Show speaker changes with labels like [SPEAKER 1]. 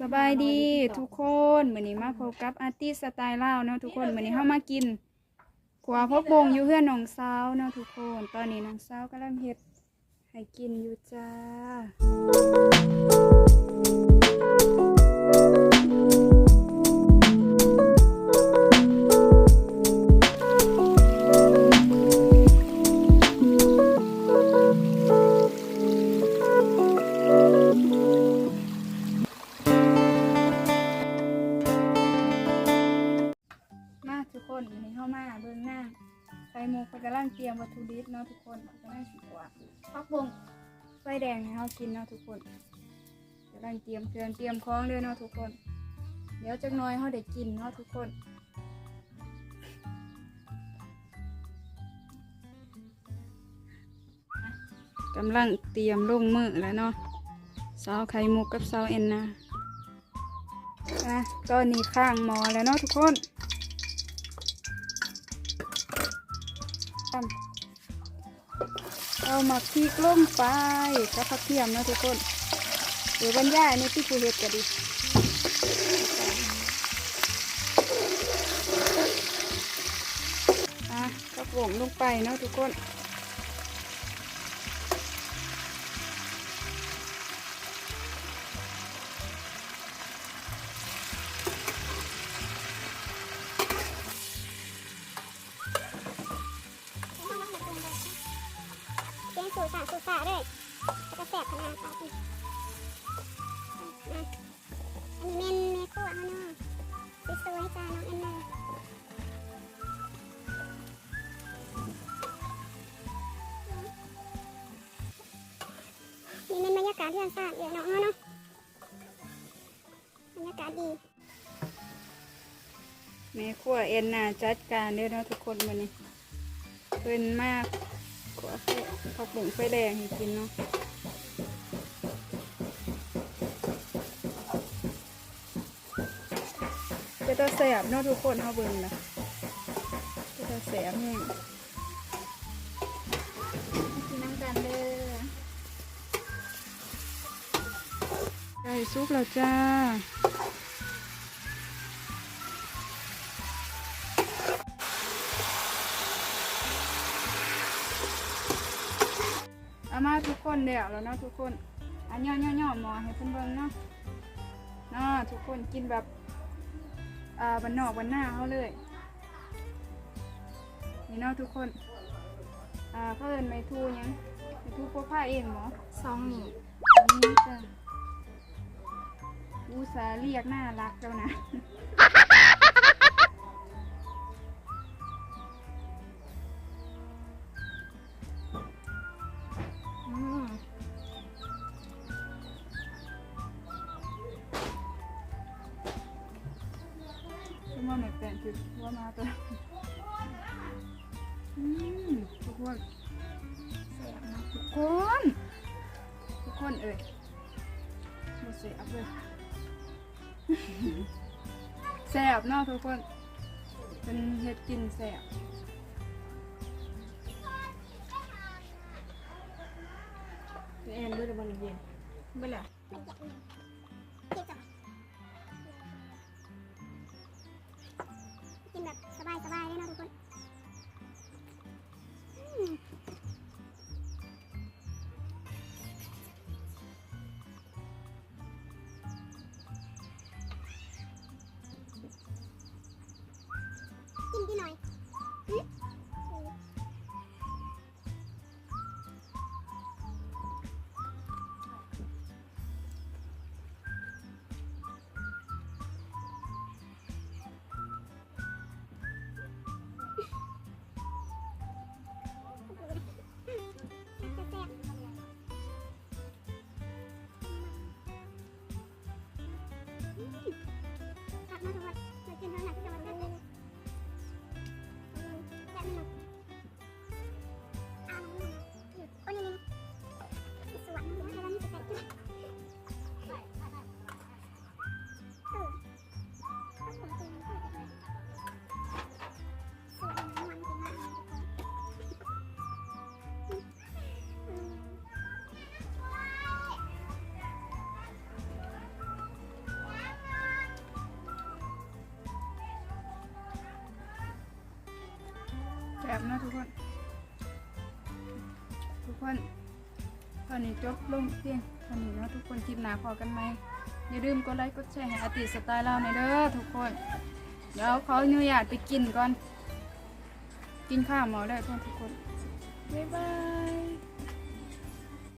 [SPEAKER 1] สบายดีทุกคนเหมือนนี้มาพบกับอาร์ติสไตล์เล่าเนาะทุกคนเหมือนนี้เข้ามากินขัวพบบงอยู่เพื่อนน้องสาวเนาะทุกคน ตอนนี้น้องสาวกำลังเฮ็ดให้กินอยู่จ้ามา ไข่มุกเพิ่นกำลังเตรียมวัตถุดิบเนาะทุกคนเพิ่นกำลังสิกว่าพักบงไฟแดงให้เฮากินเนาะทุกคนกำลังเตรียมเครื่องเตรียมของเด้อเนาะทุกคน เดี๋ยวจักน่อยเฮาได้กินเนาะทุกคนกำลังเตรียมลงมือแล้วเนาะซาวไข่มุกกับซาวเอ็นนานะตอนนี้ข้างหมอแล้วเนาะทุกคน เอามาพริกลงไปกับผักเทียมนะทุกคนเดี๋ยวบรรยายในที่ปูเห็ดกันดิอะก็โขงลงไปเนาะทุกคน
[SPEAKER 2] สูสาสูสาเลยแล้วก็แสบขนาดปากอีกนะอันนี้เมนเมคั่วเขาเนาะไปสวยจ้าน้องแอนนานี่เป็นบรรยากาศที่อันสะอาดเดี๋ยวน้องเนาะบรรยากาศดี
[SPEAKER 1] แม่ขั้วเอ็นน่ะจัดการเด้อเนาะทุกคนวันนี้เพิ่นมาก ขวผักบุ้งไฟแดงให้กินเนาะจะตัวแสบเนาะทุกคนเฮาเบิ่งนะจะตัวแสบแห้งกินน้ำกันเด้อไก่ซุปแล้วจ้า เอามาทุกคนเดี๋ยวแล้วเนาะทุกคนอันย่อย่อย่อหมอให้เพิ่นเบิ่งเนาะเนาะทุกคนกินแบบอ่าบันนอกบันหน้าเขาเลยนี่เนาะทุกคนอ่าเพิ่นไม่ทูหยังไม่ทูพวกผ้าเองหมอ
[SPEAKER 2] สองหนี
[SPEAKER 1] อันนี้จ้ะอุตส่าห์เรียกน่ารักแล้วนะ ซึ่งว่าไม่เป็นคือว่ามาตัวอืมทุกคน
[SPEAKER 2] แสบเนาะ
[SPEAKER 1] ทุกคนทุกคนเอ่ยหมดเสียบเลยแสบเนาะทุกคนเป็นเห็ดกินแสบ
[SPEAKER 3] แอนด้วยมันเย็น
[SPEAKER 1] เบื่อ
[SPEAKER 2] เผักมาทุกวันมากินเท่าหนัก็จะมาเต้น บนะ
[SPEAKER 1] ทุกคน ทุกคน ตอนนี้จบลงเพียงตอนนี้นะทุกคนคลิปหนาพอกันไหมอย่าลืมกดไลค์กดแชร์ให้อติสไตล์เราในเด้อทุกคน เดี๋ยวเขาอนุญาตไปกินก่อน กินข้าวหมอด้เพื่อนทุกคน บ๊ายบาย